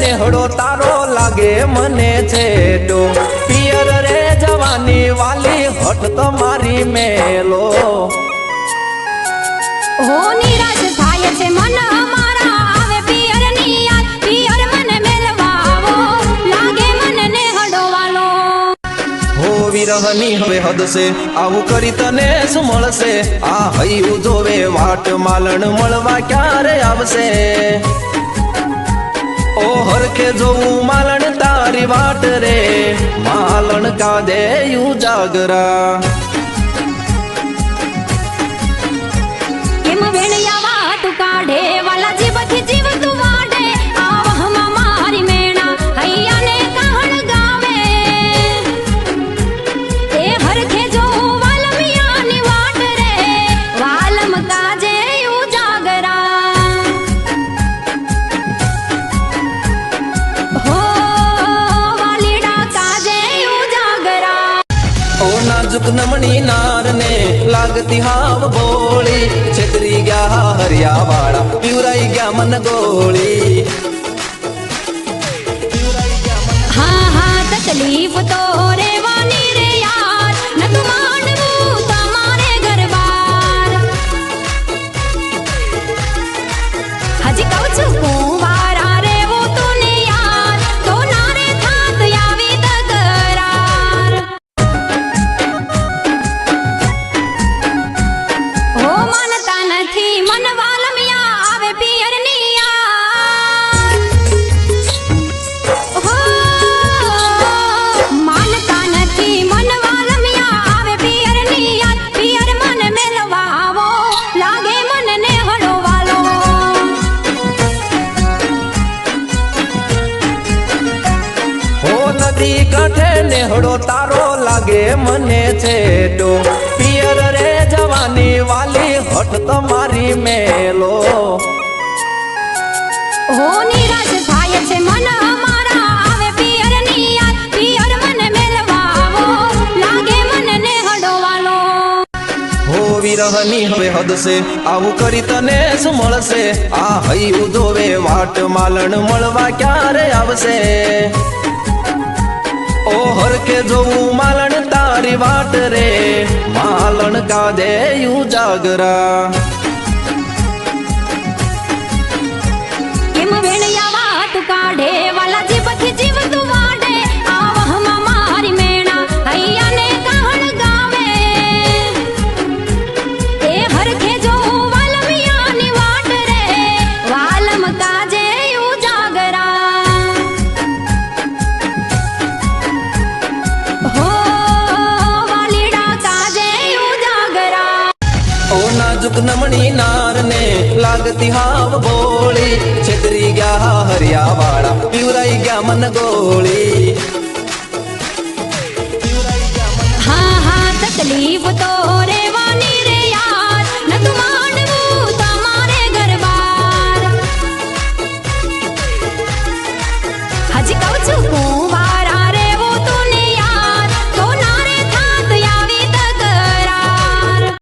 નેહડો તારો લાગે મને છે ડો પિયર રે જવાની વાલી હટ તમારી મેલો. હો નિરાશ થાય છે મન અમારા. આવે પિયરની યાદ. પિયર મને મેલવા લાગે મને નેહડો વાલો. હો વિરહની હવે હદશે આવું કરી તને શું મળશે આ હૈયું જોવે વાટ માલણ મળવા ક્યારે આવશે? ઓ હરખે જોઉં માલણ તારી વાટ રે માલણ કાદે યુ જાગરા. ઓ નાજુક નમણી નારને લાગતી હાવ બોળી. છેતરી ગયા હરિયા વાળા પીવરાઈ ગયા મન ગોળી. હા હા, તકલીફ તો રેવાની નદી કાંઠે નેહડો તારો લાગે મને છે ડો પિયર રે જવાની વાલી હટ તમારી મેલો. હો નિરાશ થાય છે મન અમારા આવે પિયરની યાદ. પિયર મને મેલવા લાગે મને નેહડો વાલો હો વિરહની હવે હદશે આવું કરી તને શું મળશે આ હૈયું જોવે વાટ માલણ મળવા ક્યારે આવશે? ઓ હરકે જોવું માલણ તારી વાટ રે માલણ કાદે યુ જાગરા. નમણી નારને લાગતી હાવ બોળી છેતરી ગયા હરિયા વાળા પીવરાઈ ગયા મન ગોળી. હા હા, તકલીફ તો રેવાની રે યાર. નતું માંડવું તમારે ઘરબાર. હજી કહું છું કું